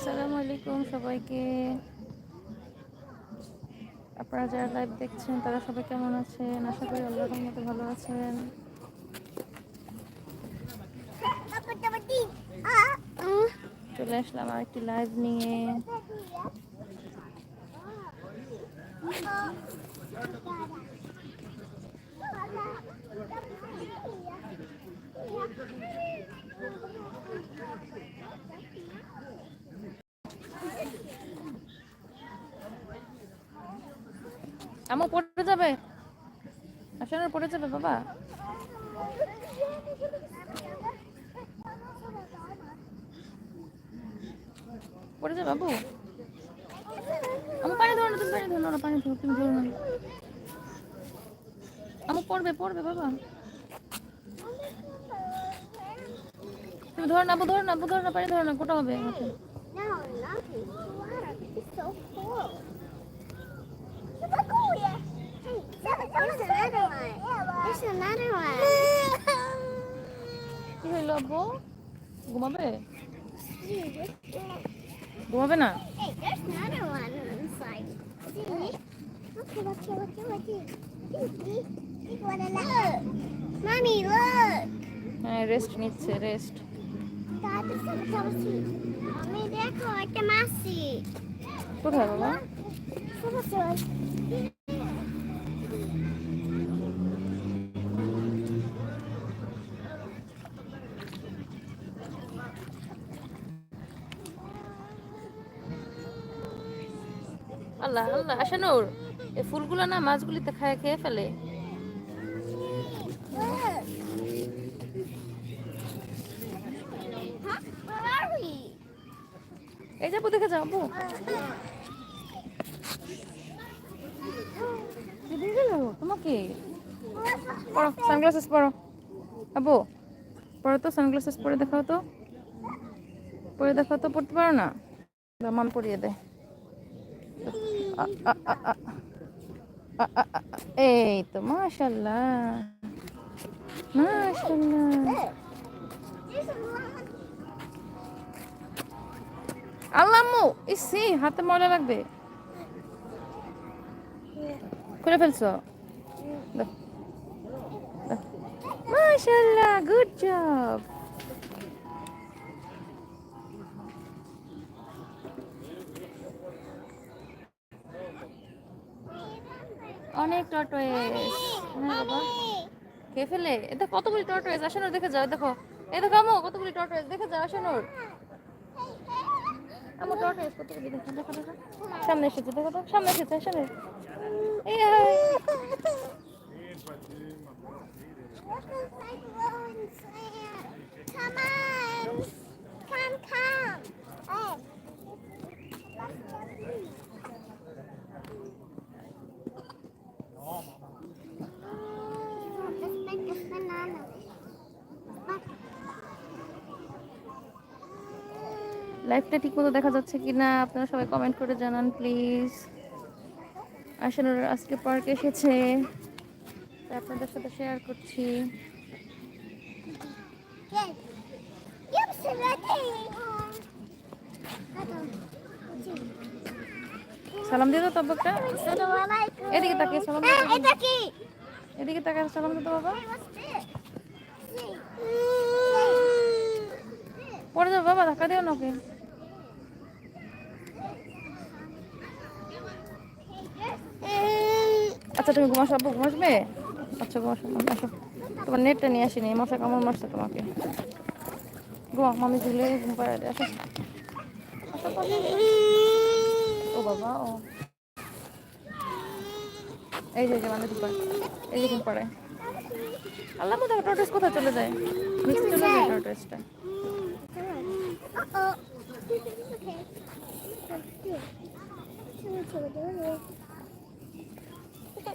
আসসালামু আলাইকুম সবাইকে। আপনারা যারা লাইভ দেখছেন, তারা সবাই কেমন আছেন? আশা করি আল্লাহর মতো ভালো আছেন। চলে আসলাম আর একটি লাইভ নিয়ে আমু পড়ে যাবে? আসলে পড়ে যাবে, বাবা? পড়ে যাবে বাবু। আমু পানি ধরো না, তুমি পানি ধরো না পানি ধরো, তুমি ধরো না। আমু পড়বে পড়বে, বাবা। তুমি ধরো না ধরো না ধরো না, পানি ধরো না, গোটা হবে মাথায়। There's another one. There's another one. কি হইল আব্বু ঘুমাবে ঘুমাবে না there's another one inside. See? Look, আল্লাহ আল্লাহ আশানুর এই ফুলগুলো না মাছগুলিতে খায় খেয়ে ফেলে? এই যাব দেখে গেল তোমাকে পড়ো সানগ্লাসেস পরো আব্বু পরো তো সানগ্লাসেস পরে দেখাও তো পরে দেখাও তো পড়তে পারো না মান পরিয়ে দে আ, আ, আ, আ। আ, আ, আ, আ। এই তো মাশাল্লাহ মাশাল্লাহ আল্লাম্মু ইসি হাতে ময়লা লাগবে। খুলে ফেলছো। মাশাল্লাহ গুড জব অনেক টর্টয়েস হ্যাঁ খেয়ে ফেলে। কতগুলি টর্টয়েস আসানোর দেখে যাও দেখো। এই দেখো আমো কতগুলি টর্টয়েস দেখে যাও আসানোর। দেখো সামনে দেখো তো, সামনে Come on. Come, come. Oh. Let's make this banana. লাইভটা ঠিক মতো দেখা যাচ্ছে কি না আপনারা সবাই কমেন্ট করে জানান প্লিজ আশানুর আজকে পার্ক এসেছে আপনাদের সাথে শেয়ার করছি. সালাম দিয়ে দাও তো বাবাটা এদিকে তাকিয়ে সালাম কি? এদিকে তাকিয়ে সালাম দিতে বাবা? পড়ে যাও বাবা ধাক্কা দিও না ওকে আচ্ছা তুমি ঘুমাস, আব্বু ঘুমাসবে? আচ্ছা ঘুমাস আসো। তোমার নেটটা নিয়ে আসিনি, মশা কামড় মারছে তোমাকে। ঘুমা মামি ঝুলে ঘুম পাড়ায় আসো। ও বাবা, ও। এই যে যে মানে ঘুম এই যে, ঘুম পাড়ায়। আল্লাহ দেখো টর্টেস কোথায় চলে যায়? নিচে চলে যায় টর্টেসটা Uh-oh.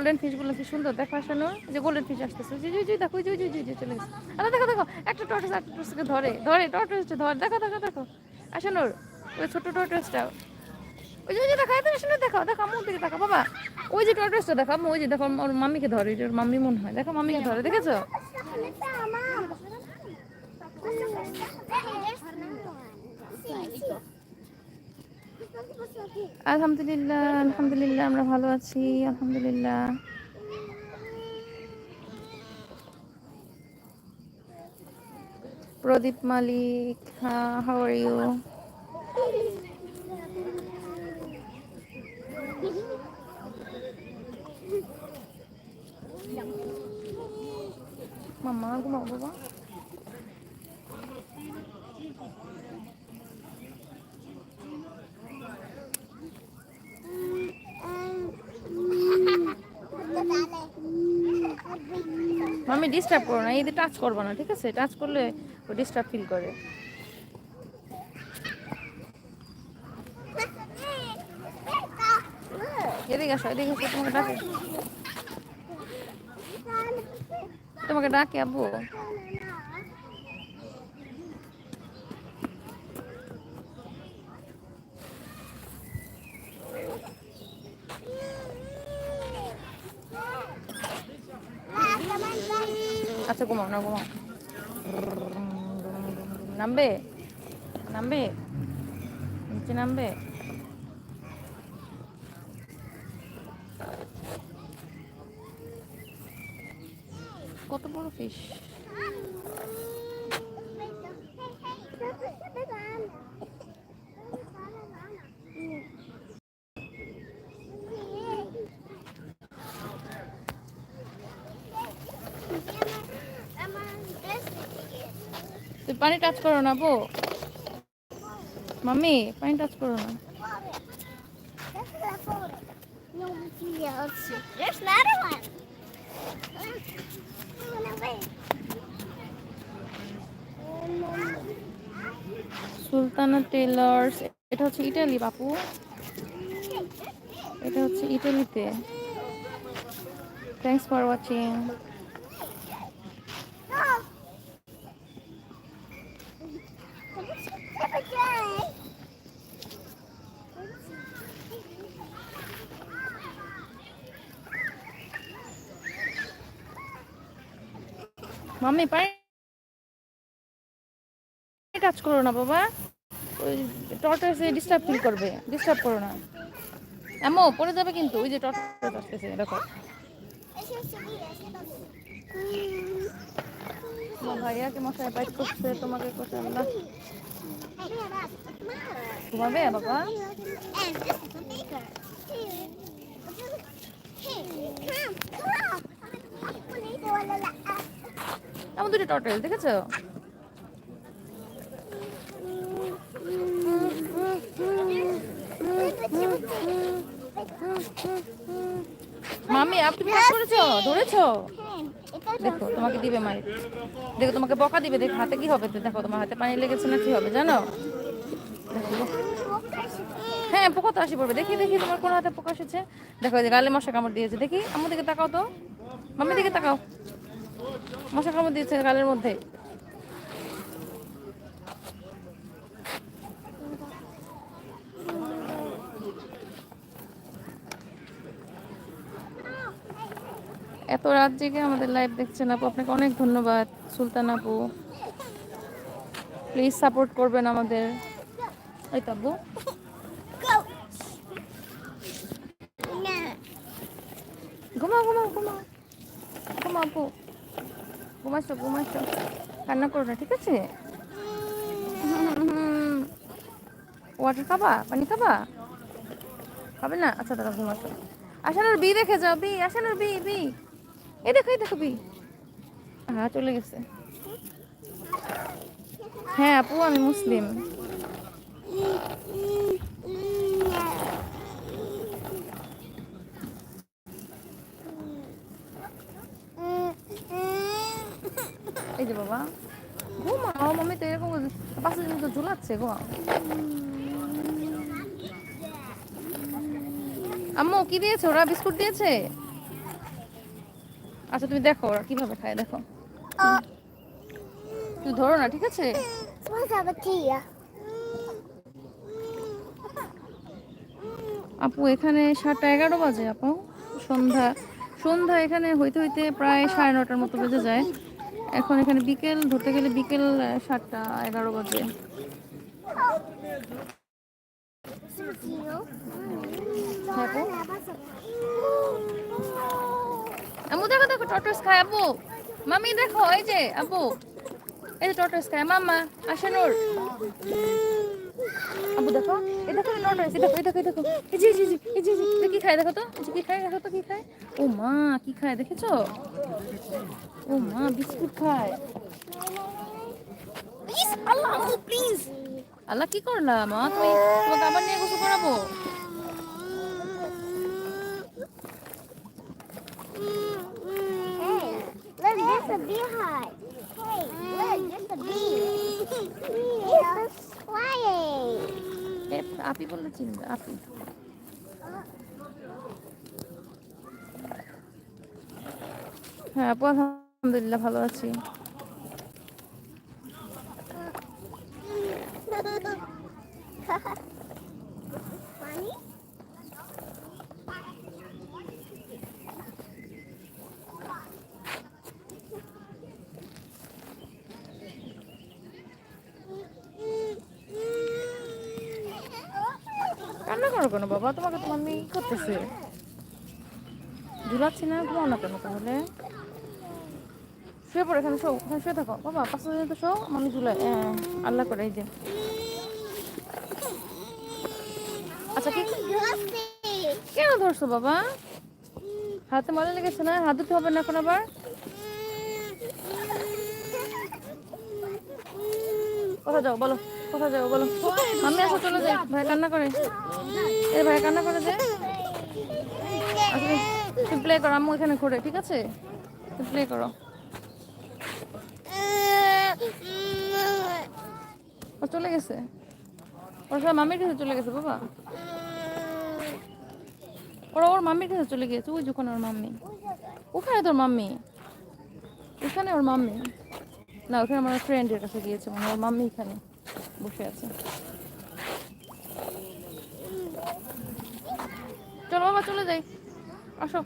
গোল্ডেন ফিশগুলো কি সুন্দর? দেখো আসানো যে গোল্ডেন ফিশ আসতেছে। জি জি জি দেখো জি জি জি জি চলে গেছে। আরে দেখো দেখো, একটা টর্টোস একটা টর্টোসকে ধরে ধরে টর্টোসটা ধরে, দেখো দেখো দেখো। আসানোর ওই ছোট টর্টোসটা ওই যে দেখো, এত সুন্দর, দেখো দেখো, আমার দিকে দেখো বাবা। ওই যে টর্টোসটা দেখো ওই যে, দেখো, ওর মাম্মিকে ধরে ওর মাম্মি মনে হয়। দেখো মাম্মিকে ধরে, দেখেছ? আলহামদুলিল্লাহ আলহামদুলিল্লাহ আমরা ভালো আছি আলহামদুলিল্লাহ। প্রদীপ মালিক ইউ মাম্মা ঘুমাও বাবা। মামি ডিস্টার্ব করো না, এই টাচ করব না, ঠিক আছে? টাচ করলে ও ডিস্টার্ব ফিল করে। এদিকে আসো এদিকে আসো, তোমাকে ডাকে। তোমাকে ডাকে আব্বু। আচ্ছা ঘুমাও না ঘুমাও নামবে নামবে নিচে নামবে কত বড় ফিশ তুই পানি টাচ করো না বো মাম্মি, পানি টাচ করো না. সুলতানা টেলার্স এটা হচ্ছে ইটালি, বাপু। এটা হচ্ছে ইটালিতে। থ্যাংকস ফর ওয়াচিং মাম্মি পানি টাচ করো না বাবা। ওই টর্টাসে ডিস্টার্ব ফিল করবে ডিস্টার্ব করো না। এমো পড়ে যাবে কিন্তু ওই যে টর্টাস আসতেছে দেখো। ভাইয়াকে মশাই বাইট করছে? তোমাকে করছে আল্লাহ ঘুমাবে বাবা? Come, come. Wala la. এমন দুটো টর্টাস দেখেছ? মামি, আপনি টাচ করেছ? ধরেছো? দেখো, তোমাকে দিবে মায়ের দেখো, তোমাকে বকা দিবে। দেখো, হাতে কি হবে? দেখো, তোমার হাতে পানি লেগেছে না কি হবে, জানো? হ্যাঁ পোকা তো আসি পড়বে। দেখি দেখি, তোমার কোন হাতে পোকা এসেছে? দেখো যে গালে মশা কামড় দিয়েছে। দেখি, আমার দিকে তাকাও তো। মাম্মির দিকে তাকাও। মশা কামড় দিয়েছে গালের মধ্যে। এত রাত জেগে আমাদের লাইভ দেখছেন আপু আপনাকে অনেক ধন্যবাদ সুলতান আপু। প্লিজ সাপোর্ট করবেন আমাদের। এই তো আব্বু Go. No. ঘুমাও ঘুমাও ঘুমাও। ঘুমাও আপু। ঘুমাইছো ঘুমাইছো কান্না করো না, ঠিক আছে? ওয়াটার খাবা? পানি খাবা? খাবে না? আচ্ছা দাদা, ঘুমাচ্ছো। আসানোর বি দেখে যাও, বি আসানোর বি বি। এই দেখো এই দেখো, বি। হ্যাঁ চলে গেছে। হ্যাঁ আপু, আমি মুসলিম। এই যে বাবা। ঘুমাও মামি তো এরকম পাশে মতো ঝুলাচ্ছে, ঘুমাও। আম্মু, কি দিয়েছে ওরা? বিস্কুট দিয়েছে? আচ্ছা তুমি দেখো ওরা কীভাবে খায়, দেখো। তুই ধরো না, ঠিক আছে? আপু, এখানে সাতটা এগারো বাজে, আপু। সন্ধ্যা সন্ধ্যা এখানে হইতে হইতে প্রায় সাড়ে নটার মতো বেজে যায়। এখন এখানে বিকেল ধরতে গেলে বিকেল সাতটা এগারো বাজে। আম্মু দেখো দেখো টটস খায়। আপু মামি দেখো এই যে আপু এই যে টটস খায়। মামা আসেন ওর আপু দেখো এই দেখো এই দেখো এই দেখো এই দেখো। এই যে এই যে, এই যে, কি খায়? দেখো তো কি খায়? দেখো তো কি খায়? ও মা কি খায় দেখেছ? ও মা বিস্কুট খায় প্লিজ আল্লাহ প্লিজ আল্লাহ কি করলা মা তুমি তোমাকে আবার নিয়ে গোসল করাবো Hey, there's a beehive. Hey, look, there's a bee. It's flying. এ, আপি বললে চিনবে আপি হ্যাঁ আপু, আলহামদুলিল্লাহ ভালো আছি? কান্না করো কেন বাবা? তোমাকে তোমার মেয়ে করতেছে। ঝুলাচ্ছি না, ঘুমাও না কেন তাহলে? শুয়ে পড়ো এখানে শো এখানে শুয়ে থাকো বাবা পাঁচটা দিন তো শো ঝুলাই হ্যাঁ, আল্লাহ করে এই যে আচ্ছা কি কেন ধরছো বাবা? হাতে ময়লা লেগেছে না হাত ধুতে হবে না এখন আবার? কোথায় যাও? বলো কোথায় যাও? বলো। মাম্মি আসো চলে যাই। ভাই কান্না করে। এ ভাই কান্না করে যে। আচ্ছা তুমি প্লে করো। আম্মু এখানে ঘুরে ঠিক আছে? তুমি প্লে করো। চলে গেছে? ওর সব মামির কাছে চলে গেছে, বাবা। ওরা ওর মাম্মির কাছে চলে গিয়েছে, ওই যখন ওর মাম্মি। ওখানে তোর মাম্মি? ওখানে ওর মাম্মি? না, ওখানে আমার ফ্রেন্ডের কাছে গিয়েছে মানে ওর মাম্মি এখানে বসে আছে। চলো বাবা, চলে যাই। আসো।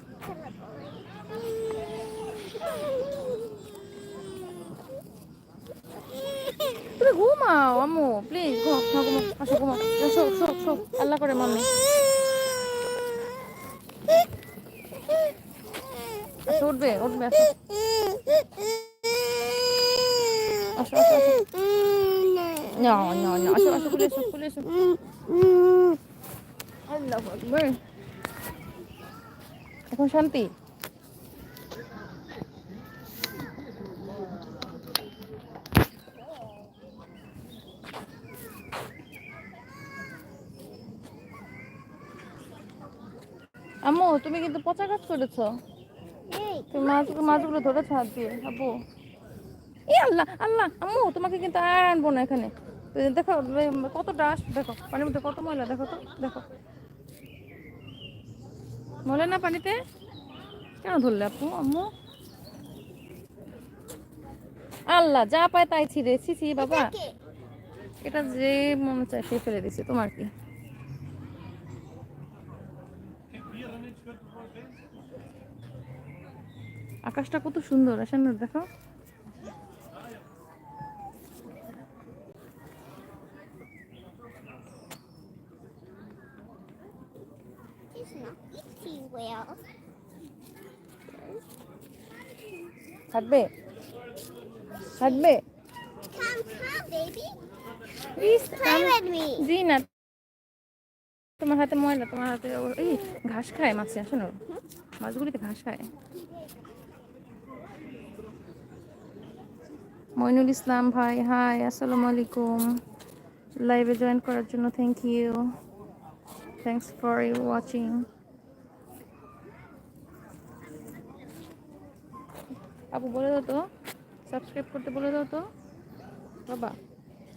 তুমি ঘুমাও, আম্মু। প্লিজ ঘুমাও ঘুমাও আসো, ঘুমাও। শো শো শো আল্লাহ করে মাম্মি। আচ্ছা উঠবে উঠবে, আসো। আসো আসো আসো। না না আসো আসো, খুলে আল্লাহ এখন শান্তি? আম্মু তুমি কিন্তু পচা কাজ করেছ। তুমি মাছ মাছগুলো ধরেছো হাত দিয়ে আপু এই আল্লাহ আল্লাহ আম্মু তোমাকে কিন্তু আর আনব না এখানে। দেখো কত ডাস্ট দেখো পানির মধ্যে কত ময়লা দেখো তো দেখো। ময়লা না পানিতে? কেন ধরলে আপু আম্মু? আল্লাহ যা পায় তাই ছিঁড়ে। ছি বাবা। এটা যে মন চায় সে ফেলে দিছে তোমার কি? আকাশটা কত সুন্দর আসেন না দেখো. থাকবে? থাকবে. জি না। তোমার হাতে ময়লা তোমার হাতে এই ঘাস খায় মাছে আসো না মাছগুলিতে ঘাস খায়। মইনুল ইসলাম ভাই হাই আসসালামু আলাইকুম। লাইভে জয়েন করার জন্য thank you thanks for you watching আপু বলে দাও তো। সাবস্ক্রাইব করতে বলে দাও তো। বাবা,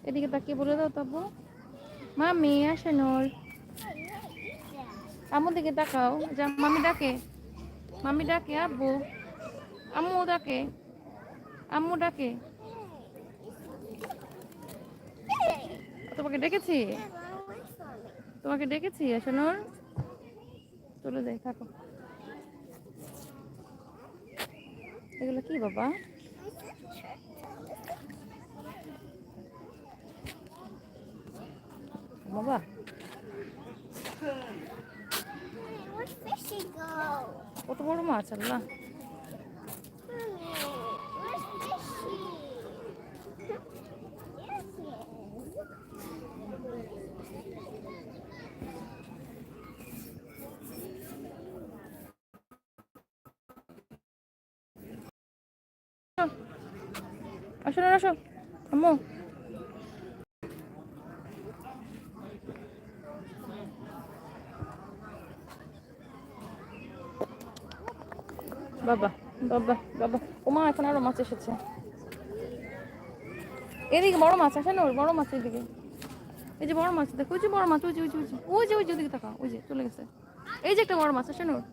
এদিকে তাকিয়ে বলে দাও তো আপু মামি আসে নোর। আমার দিকে তাকাও। যা মামি ডাকে। মামি ডাকে, আব্বু। আম্মু ডাকে। আম্মু ডাকে। তোমাকে ডেকেছি? তোমাকে ডেকেছি এসনোর চলে যাই থাকো। এগুলো কি বাবা? বাবা। কত বড় মাছ আল্লাহ। আসো না, আসো। আম্মু বাবা বাবা বাবা। ওমা এখন আরও মাছ এসেছে। এদিকে বড় মাছ আসে না ওই বড় মাছ এদিকে। এই যে বড় মাছ, দেখো, ওই যে বড় মাছ, ওই যে ওই যে ওই যে ওই যে ওই যে, ওদিকে তাকা ওই যে, চলে গেছে। এই যে একটা বড় মাছ আসে না ওর?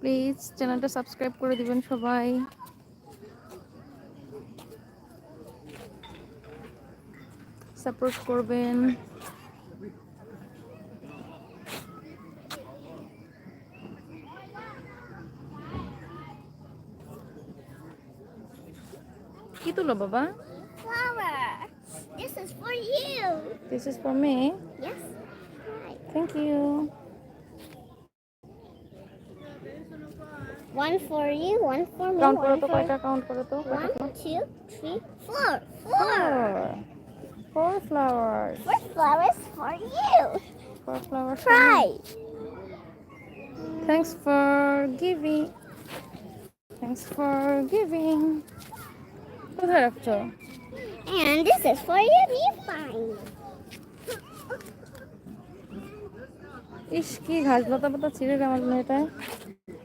প্লিজ চ্যানেলটা সাবস্ক্রাইব করে দিবেন সবাই। সাপোর্ট করবেন। কি তুলো বাবা Flower. This is for you. This is for me Yes. Right. Thank you One for you, one for me. Count করো one তো for কয়টা কাউন্ট করো তো কয়টা One, two, three, four. Four. Four flowers Four flowers for you. Four flowers Try. Thanks for giving. Thanks for giving. কোথায় রাখছো And this is for you. Be fine. ইস কি ঘাস লতা পাতা ছিঁড়ে রে আমার মেয়েটায়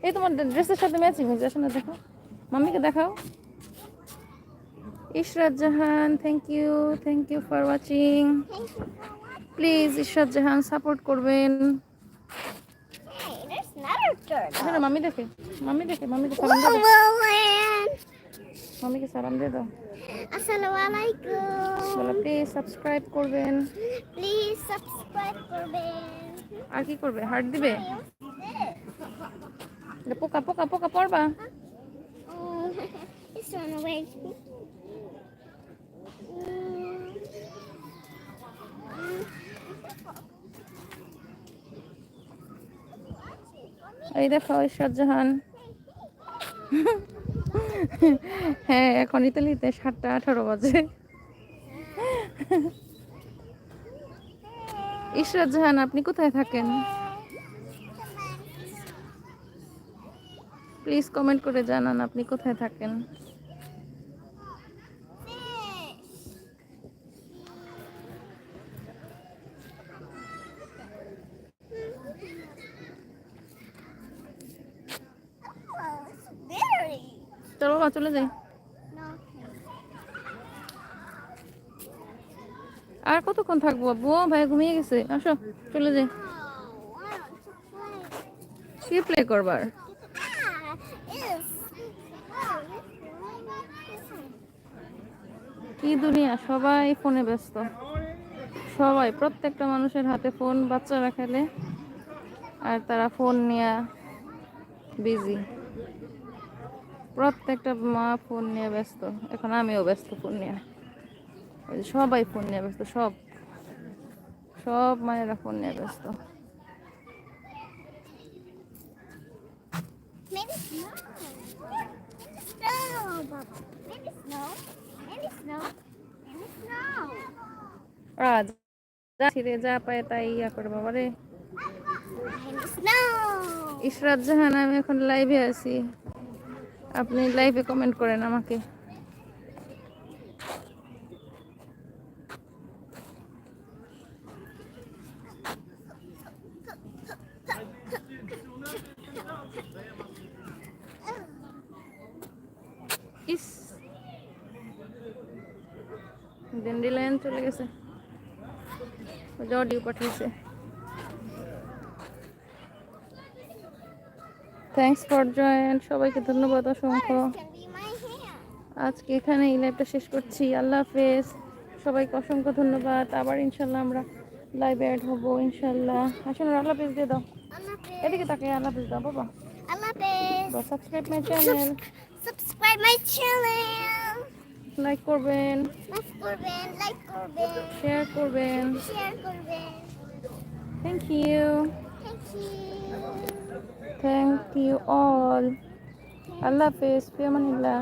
এই তোমার ড্রেসের সাথে ম্যাচিং হয়েছে আসো না দেখো মাম্মিকে দেখাও Ishrat Jahan thank you thank you for watching please Ishrat Jahan support করবেন Hey, দেখে. আসলে মাম্মি দেখে মাম্মি দেখে মাম্মিকে সালাম দিয়ে দাও Lillian. মাম্মিকে সালাম দিয়ে দাও Assalamualaikum. বলো প্লিজ সাবস্ক্রাইব করবেন subscribe for me. আর কি করবে হার্ট দিবে পোকা পোকা পোকা পড়বা. এই দেখো ঈশ্বর জাহান হ্যাঁ এখন ইতালিতে সাতটা আঠারো বাজে। ঈশ্বর জাহান, আপনি কোথায় থাকেন? প্লিজ কমেন্ট করে জানান আপনি কোথায় থাকেন। চলো যাই। আর কতক্ষণ থাকব আব্বু ভাই ঘুমিয়ে গেছে। আসো, চলে যাই. কি প্লে করবার. কি দুনিয়া, সবাই ফোনে ব্যস্ত। সবাই, প্রত্যেকটা মানুষের হাতে ফোন, বাচ্চারা খেলে। আর তারা ফোন নিয়ে বিজি প্রত্যেকটা মা ফোন নিয়ে ব্যস্ত। এখন আমিও ব্যস্ত ফোন নিয়ে। ওই সবাই ফোন নিয়ে ব্যস্ত সব। সব মায়েরা ফোন নিয়ে ব্যস্ত। যা পায় তাই ইয়া করে বাবা রে. ইশরাত জাহান আমি এখন লাইভে আছি। আপনি লাইভে কমেন্ট করেন আমাকে। ইস। ডেন্ডিলাইন চলে গেছে। জডিও পাঠিয়েছে। থ্যাঙ্কস ফর জয়েন সবাইকে ধন্যবাদ অসংখ্য? আজকে এখানে এই লাইভটা শেষ করছি। আল্লাহ হাফেজ। সবাইকে অসংখ্য ধন্যবাদ। আবার ইনশাল্লাহ আমরা লাইভে অ্যাড হব ইনশাল্লাহ আসুন আল্লাহ হাফেজ দিয়ে দাও। এদিকে তাকে আল্লাহ হাফেজ দাও বাবা। Subscribe my channel Subscribe my channel. Like করবেন। Like করবেন, like করবেন, শেয়ার করবেন। Share করবেন. Thank you Thank you. Thank you all আল্লাহ হাফেজ ফিয়ামানিল্লাহ